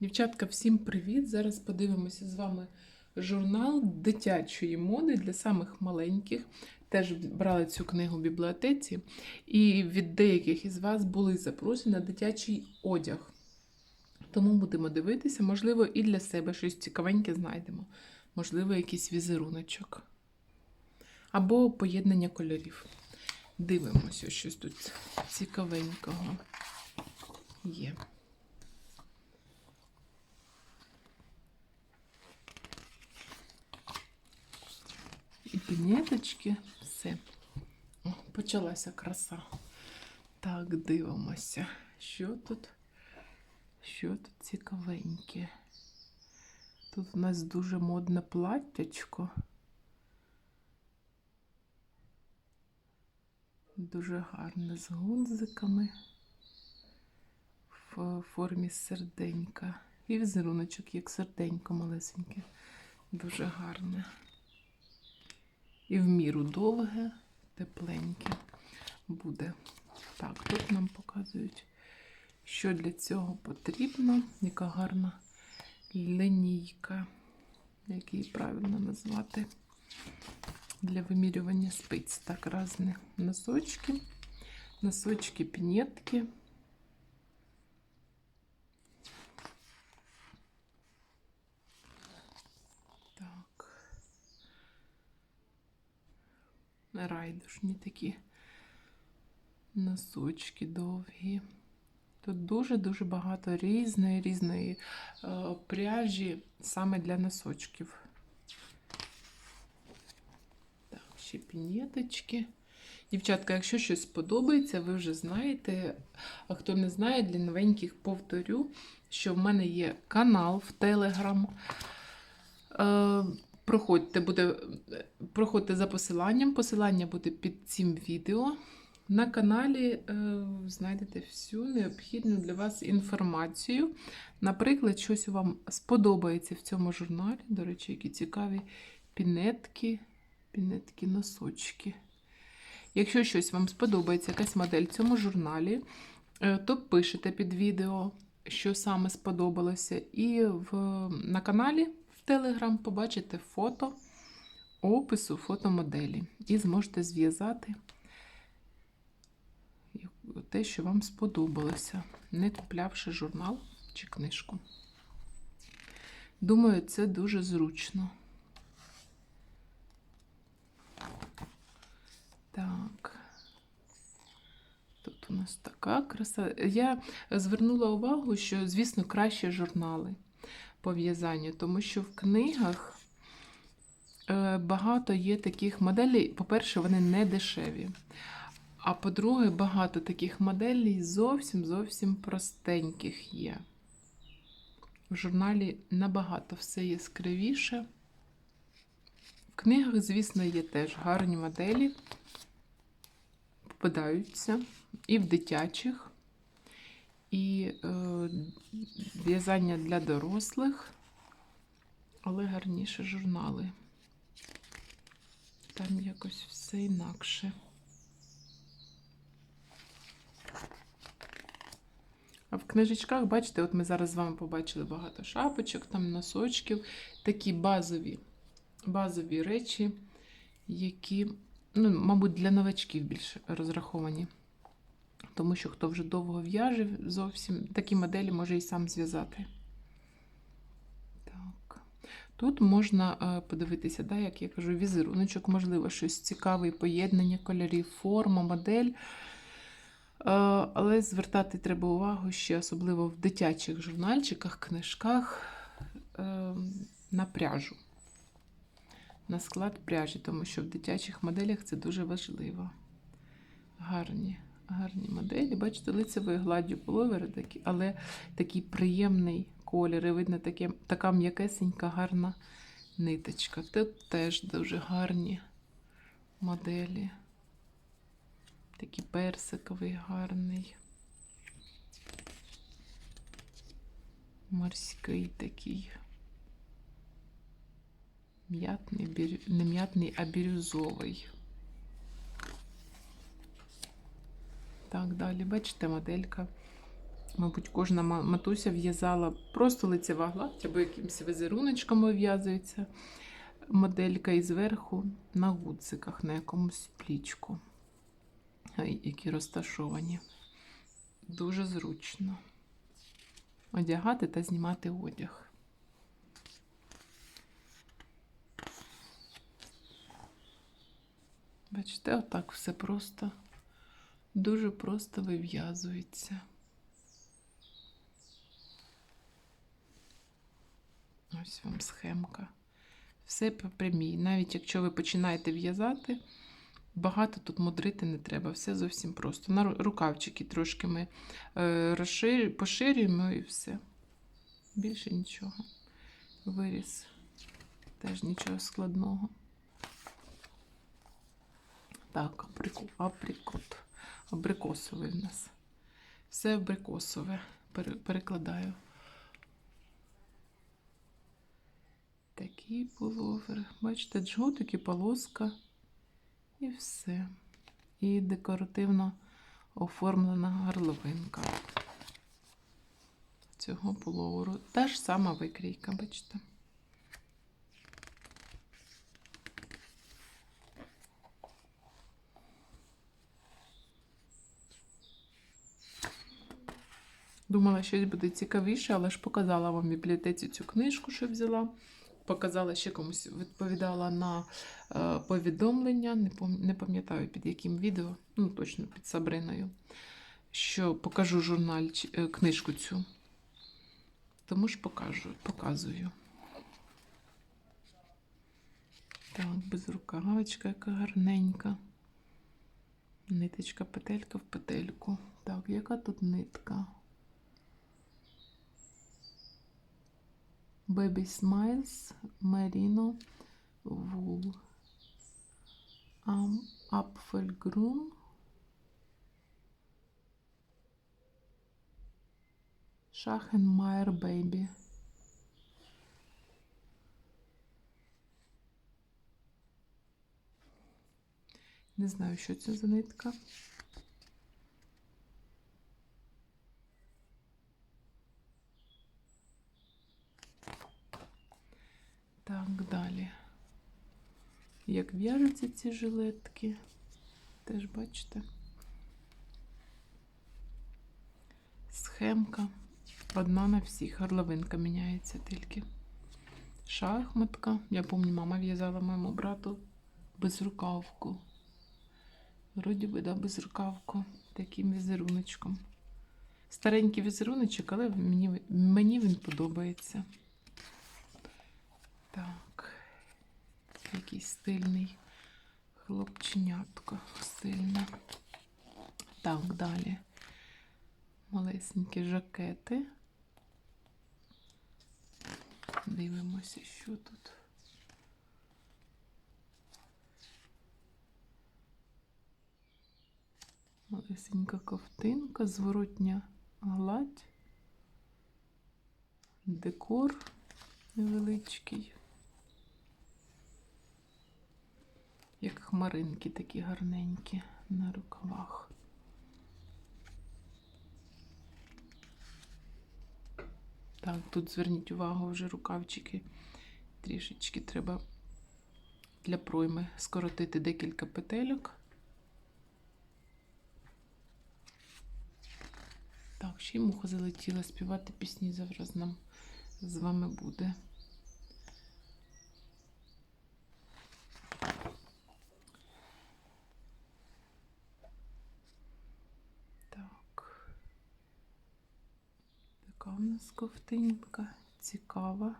Дівчатка, всім привіт! Зараз подивимося з вами журнал дитячої моди для самих маленьких. Теж брала цю книгу в бібліотеці, і від деяких із вас були запросені на дитячий одяг. Тому будемо дивитися, можливо, і для себе щось цікавеньке знайдемо. Можливо, якийсь візеруночок. Або поєднання кольорів. Дивимося, щось тут цікавенького є. І пінеточки, все. О, почалася краса. Так, дивимося. Що тут? Що тут цікавеньке? Тут у нас дуже модне платтячко. Дуже гарне з гудзиками в формі серденька. І візеруночок, як серденько малесеньке. Дуже гарне. І в міру довге, тепленьке буде. Так, тут нам показують, що для цього потрібно. Яка гарна лінійка, як її правильно назвати. Для вимірювання спиць. Так, різні носочки, носочки, пінетки. Райдушні такі носочки довгі. Тут дуже-дуже багато різної різної е, пряжі саме для носочків. Так, ще пінеточки. Дівчатка, якщо щось сподобається, ви вже знаєте. А хто не знає, для новеньких повторю, що в мене є канал в Телеграм. Е, проходьте, буде, проходьте за посиланням. Посилання буде під цим відео. На каналі е, знайдете всю необхідну для вас інформацію. Наприклад, щось вам сподобається в цьому журналі. До речі, які цікаві пінетки, пінетки, носочки. Якщо щось вам сподобається, якась модель в цьому журналі, е, то пишете під відео, що саме сподобалося. І в, на каналі в Telegram побачите фото опису фотомоделі. І зможете зв'язати те, що вам сподобалося, не куплявши журнал чи книжку. Думаю, це дуже зручно. Так. Тут у нас така краса. Я звернула увагу, що, звісно, краще журнали по тому що в книгах е, багато є таких моделей. По-перше, вони не дешеві. А по-друге, багато таких моделей зовсім зовсім простеньких є. В журналі набагато все яскравіше. В книгах, звісно, є теж гарні моделі, попадаються і в дитячих, і е, в'язання для дорослих, але гарніше журнали. Там якось все інакше. А в книжечках, бачите, от ми зараз з вами побачили багато шапочок, там носочків, такі базові базові речі, які, ну, мабуть, для новачків більше розраховані. Тому що хто вже довго в'яже, зовсім такі моделі може і сам зв'язати. Так. Тут можна е, подивитися, да, як я кажу, візеруночок, можливо, щось цікаве, поєднання кольорів, форма, модель. Е, Але звертати треба увагу ще, особливо в дитячих журнальчиках, книжках е, на пряжу, на склад пряжі, тому що в дитячих моделях це дуже важливо. Гарні, гарні моделі. Бачите, лицевою гладдю половери але такий приємний колір. І видно, таке, така м'якесенька, гарна ниточка. Тут теж дуже гарні моделі. Такий персиковий гарний. Морський такий. М'ятний, не м'ятний, а бірюзовий. Так, далі, бачите, моделька Мабуть, кожна матуся в'язала просто лицева гладь або якимось візеруночком вив'язується моделька і зверху на гудзиках, на якомусь плічку, які розташовані. Дуже зручно одягати та знімати одяг. Бачите, отак все просто, дуже просто вив'язується. Ось вам схемка. Все по прямій. Навіть якщо ви починаєте в'язати, багато тут мудрити не треба, все зовсім просто. На рукавчики трошки ми е, розширю- поширюємо і все. Більше нічого. Виріс. Теж нічого складного. Так, абрикот. Абрикосовий в нас. Все абрикосове. Перекладаю. Такий пуловер. Бачите, джгутик і полоска. І все. І декоративно оформлена горловинка цього пуловеру. Та ж сама викрійка, бачите. Думала, щось буде цікавіше, але ж показала вам в бібліотеці цю книжку, що взяла. Показала ще комусь, відповідала на е, повідомлення, не, пам'ятаю під яким відео, ну точно під Сабриною, що покажу журналь, е, книжку цю. Тому ж покажу, показую. Так, безрукавочка, яка гарненька. Ниточка, петелька в петельку. Так, яка тут нитка? Baby Smiles Merino Wool. Um, Apfelgrün. Schachenmeier Baby. Не знаю, що це за нитка. Так, далі. Як в'яжуться ці жилетки, теж бачите. Схемка. Одна на всіх. Горловинка міняється тільки. Шахматка. Я пам'ятаю, мама в'язала моєму брату безрукавку. Вроді би, да, безрукавку. Таким візеруночком. Старенький візеруночок, але мені, мені він подобається. Так. Якийсь стильний хлопченятко. Стильне. Так, далі. Малесенькі жакети. Дивимося, що тут. Малесенька ковтинка, зворотня гладь, декор невеличкий. Як хмаринки такі гарненькі на рукавах. Так, тут зверніть увагу вже рукавчики. Трішечки треба для пройми скоротити декілька петельок. Так, ще й муха залетіла співати пісні зараз нам з вами буде. Так. Така у нас ковтинка цікава.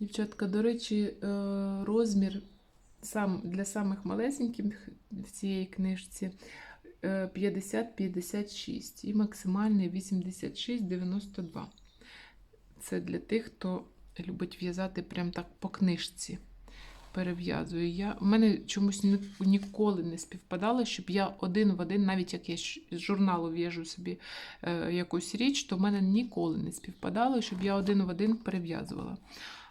Дівчатка, до речі, е, розмір сам для самих малесеньких в цій книжці е, 50-56 і максимальний 86-92. Це для тих, хто любить в'язати прям так по книжці. Перев'язую. Я, У мене чомусь ні- ніколи не співпадало, щоб я один в один, навіть як я з журналу в'яжу собі е, якусь річ, то в мене ніколи не співпадало, щоб я один в один перев'язувала.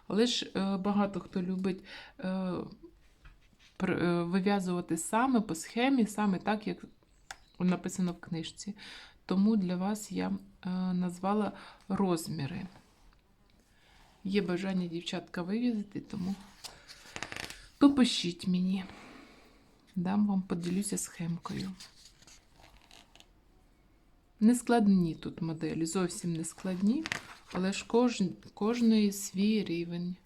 Але ж е, багато хто любить е, е, вив'язувати саме по схемі, саме так, як написано в книжці. Тому для вас я е, назвала розміри. Є бажання дівчатка вив'язати, тому попишіть мені. Дам вам поділюся схемкою. Не складні тут моделі, зовсім не складні, але ж кожен, кожної свій рівень.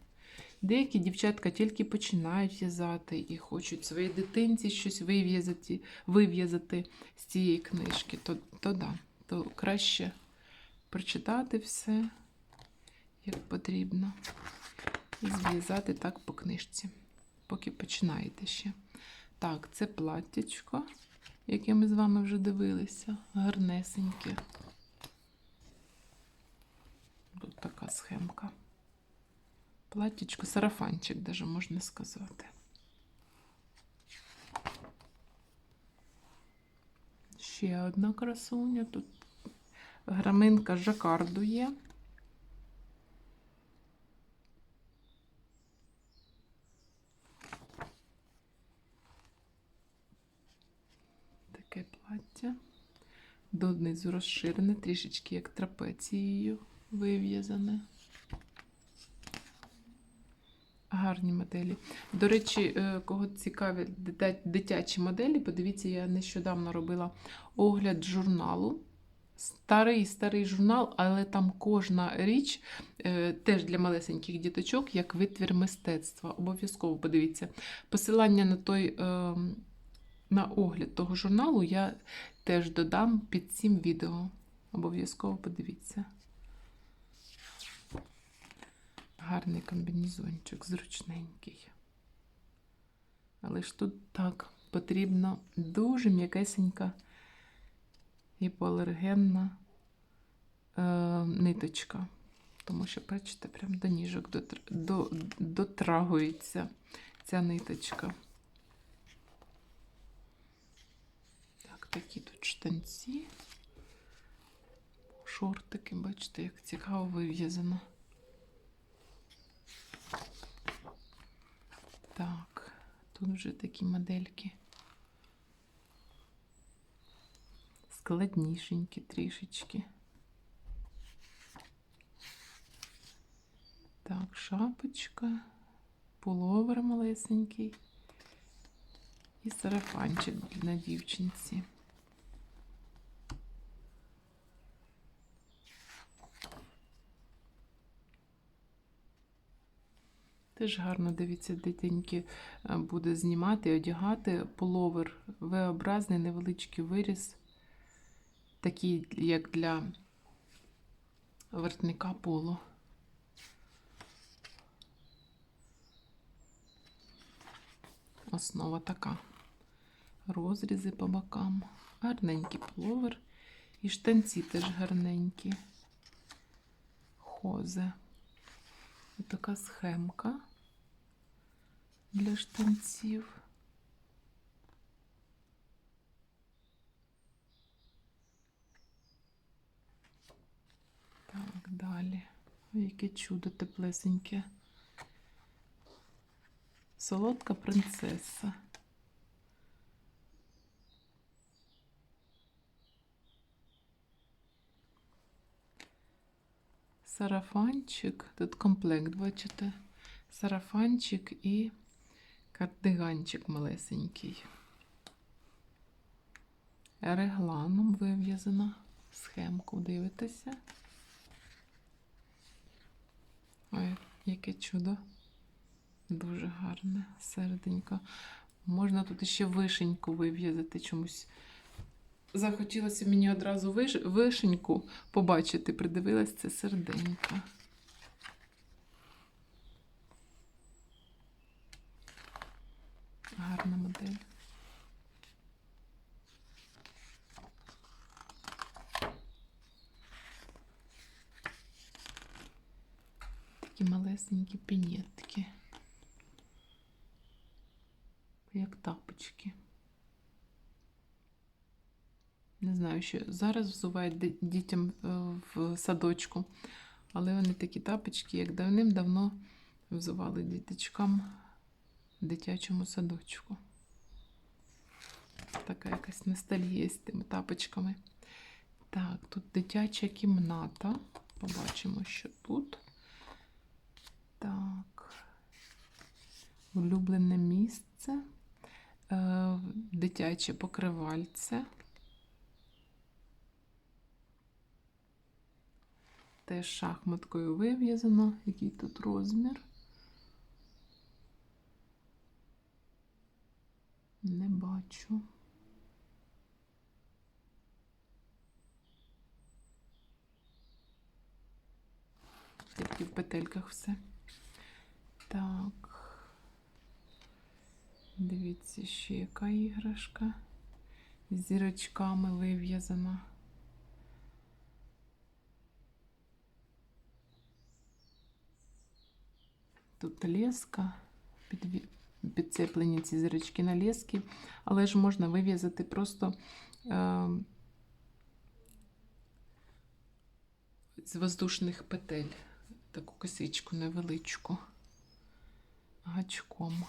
Деякі дівчатка тільки починають в'язати і хочуть своїй дитинці щось вив'язати, вив'язати з цієї книжки, то, то да, то краще прочитати все, як потрібно, і зв'язати так по книжці, поки починаєте ще. Так, це платтячко, яке ми з вами вже дивилися, гарнесеньке. Тут така схемка. Платтячко, сарафанчик, даже можна сказати. Ще одна красуня. Тут граминка жакарду є. Таке плаття. Донизу розширене, трішечки як трапецією вив'язане. Гарні моделі. До речі, е, кого цікаві дитячі моделі, подивіться, я нещодавно робила огляд журналу. Старий старий журнал, але там кожна річ е, теж для малесеньких діточок, як витвір мистецтва. Обов'язково подивіться. Посилання на той е, на огляд того журналу я теж додам під цим відео. Обов'язково подивіться. Гарний комбінезончик, зручненький. Але ж тут так потрібна дуже м'якесенька гіпоалергенна е, ниточка. Тому що, бачите, прям до ніжок дотр... до... дотрагується ця ниточка. Так, такі тут штанці. Шортики, бачите, як цікаво вив'язано. Так, тут вже такі модельки. Складнішенькі трішечки. Так, шапочка, пуловер малесенький і сарафанчик на дівчинці. Теж гарно дивіться, дитинки е, буде знімати, і одягати пуловер V-образний невеличкий виріз, такий, як для воротника полу. Основа така. Розрізи по бокам. Гарненький пуловер. І штанці теж гарненькі. Хозе. Така схемка для штанців. Так, далі. Ой, яке чудо теплесеньке. Солодка принцеса. Сарафанчик, тут комплект, бачите? Сарафанчик і кардиганчик малесенький. Регланом вив'язана. Схемку дивитеся. Ой, яке чудо. Дуже гарне серденько. Можна тут ще вишеньку вив'язати чомусь. Захотілося мені одразу виш... вишеньку побачити, придивилась це серденько. Гарна модель. Такі малесенькі пінетки. Як тапочки. Не знаю, що зараз взувають дітям е, в садочку, але вони такі тапочки, як давним-давно взували діточкам в дитячому садочку. Така якась ностальгія з тими тапочками. Так, тут дитяча кімната. Побачимо, що тут. Так. Улюблене місце. Е, дитяче покривальце. Теж шахматкою вив'язано. Який тут розмір? Не бачу. Тільки в петельках все. Так. Дивіться, ще яка іграшка. З зірочками вив'язана. Тут леска, підцеплені ці зірочки на лески, але ж можна вив'язати просто е, з воздушних петель таку косичку невеличку гачком.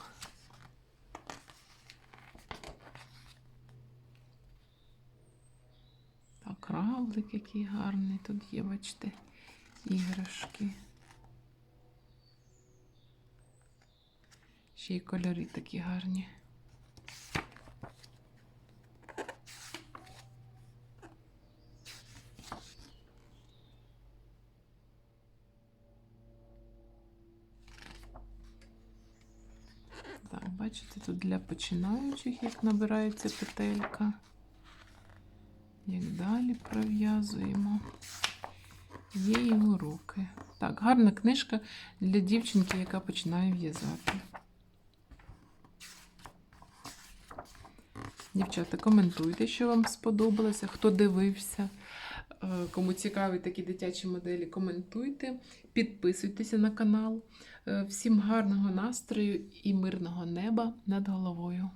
Так, равлик який гарний. Тут є, бачите, іграшки. Ще й кольори такі гарні. Так, бачите, тут для починаючих, як набирається петелька. Як далі пров'язуємо. Є і уроки. Так, гарна книжка для дівчинки, яка починає в'язати. Дівчата, коментуйте, що вам сподобалося, хто дивився, кому цікаві такі дитячі моделі, коментуйте, підписуйтеся на канал. Е, Всім гарного настрою і мирного неба над головою.